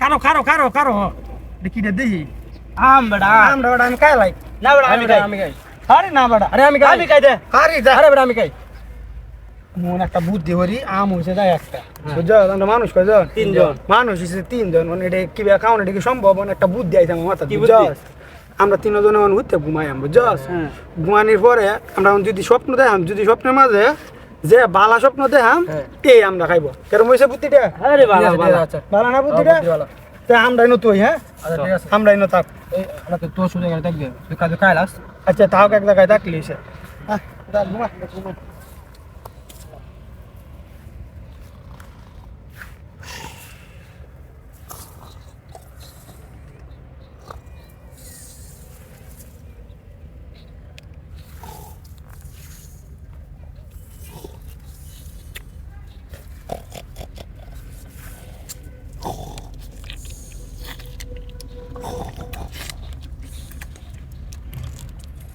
কারও কারও কারও কারও ডিকিটা আম বড় আমি বেটা আমি না বড় আমি খাই আমি একটা বুদ্ধি করি আম হয়েছে যায় একটা বুঝছ আমরা মানুষ কয়জন তিনজন। মানুষ তিনজন মানে কি কাউন এটা কি সম্ভব একটা বুদ্ধি আইছে আমার মাথা বুঝছ? আমরা তিনজন উঠতে ঘুমাই আমরা বুঝছ। ঘুমানির পরে আমরা যদি স্বপ্ন দেখাম যদি স্বপ্নের মাঝে যে বালা স্বপ্ন দেহাম তে এই আমরা খাইব? কেরম হয়েছে বুদ্ধিটা? আরে বালা বালা। আছে, আচ্ছা বালা না বুদ্ধিটা? তে আমরাই আমরা তুই হ্যাঁ? আচ্ছা ঠিক আছে। আমরা থাক। এই আমরা তো শুনে গেল থাকবে। তুই কাজ খাইলাস আচ্ছা তাও এক জায়গায় থাকলি সে। হ্যাঁ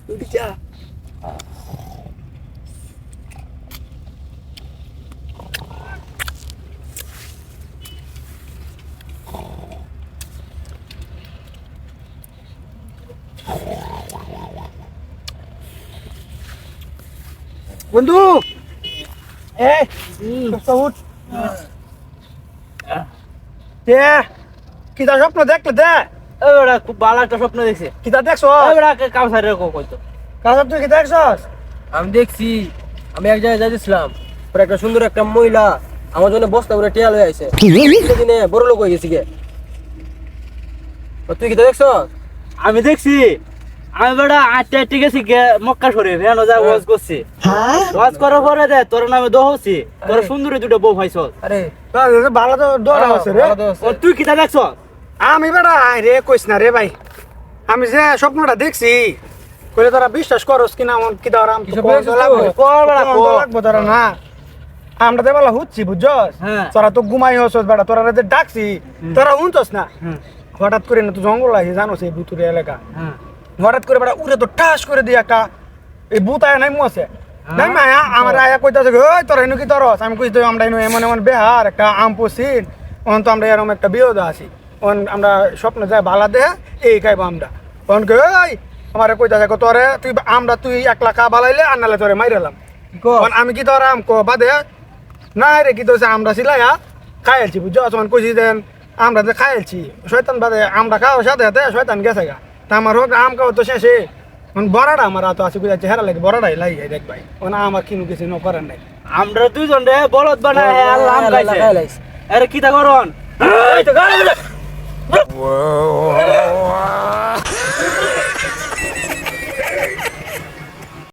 যা, ঘুমা, ঘুমা। উঠি যা বন্ধু এ উঠ তে কিতা স্বপ্ন দেখলে দে বেটা খুব ভালো একটা স্বপ্ন দেখছি। কিতা দেখছ? কইতো? কাজব তুই কি দেখছস? আমি দেখছি। আমি এক জায়গায় যাইছিলাম পরে একটা সুন্দর একটা মহিলা আমার জন্য বস্তা করে টিয়াল হয়ে আইছে। দিনে বড় লোক হয়ে গেছি গে তুই কি দেখছ আমি দেখছি। আমি বেটা আটটা আটটি গেছি গে মক্কা শরীফ। হ্যাঁ যা ওয়াজ করছি। ওয়াজ করার পরে দে তোর নামে দোহছি তোর সুন্দরী দুটো বউ পাইছ আরে ভালো তো আছে রে। ভালো তো আছে। ও তুই কিটা দেখছ আমি বেড়া রে কইস না রে ভাই। আমি যে স্বপ্নটা দেখছি কইলে তোরা বিশ্বাস করস কিনা আমার কি বেটা, কর। লাগবো তোরা না। আমরা তো বেলা হুচ্ছি বুঝছস? হ্যাঁ। তোরা তো ঘুমাই হসস বেড়া তোরা যে ডাকছি তোরা উনছস না? হঠাৎ করে না তো জঙ্গল আছে জানোস এই ভুতুরে এলাকা? হ্যাঁ। হঠাৎ করে বেড়া উড়ে তো ঠাস করে দিয়ে একটা এই ভূত আয় নাই হ্যাঁ। নাই মায়া আমার আয়া কইতাছে ওই তোরা এনু কি তরস? আমি কইতে আমরা এনু এমন এমন বেহার একটা আম পসিন অন তো আমরা এরকম একটা বিয়োদ আছি। অন আমরা স্বপ্ন যায় বালা দেহে এই খাইব আমরা। অন কে ওই আমার কইতাছে কো তোরে? তুই আমরা তুই একলা কা বালাইলে আর নালে তোরে মাইরালাম আমি কি তোরা আম কো বাদে না রে কি তোছে আমরা সিলাইয়া খাইলছি বুঝছ? তখন কইছি দেন আমরা যে খাইলছি। শয়তান বাদে আমরা খাওয়ার সাথে সাথে শয়তান গেছে গা। তা আমার হোক আম খাওয়া তো শেষে। মানে বড়াটা আমার তো আছে বুঝাচ্ছে হেরা লাগে বড়াটাই লাগে দেখ ভাই। মানে আমার কিনু কিছু ন করার নাই। আমরা দুইজন রে বলদ বানায় আল্লাহ আম খাইছে। আরে কিটা করন এই তো গাড়ি। বেটা।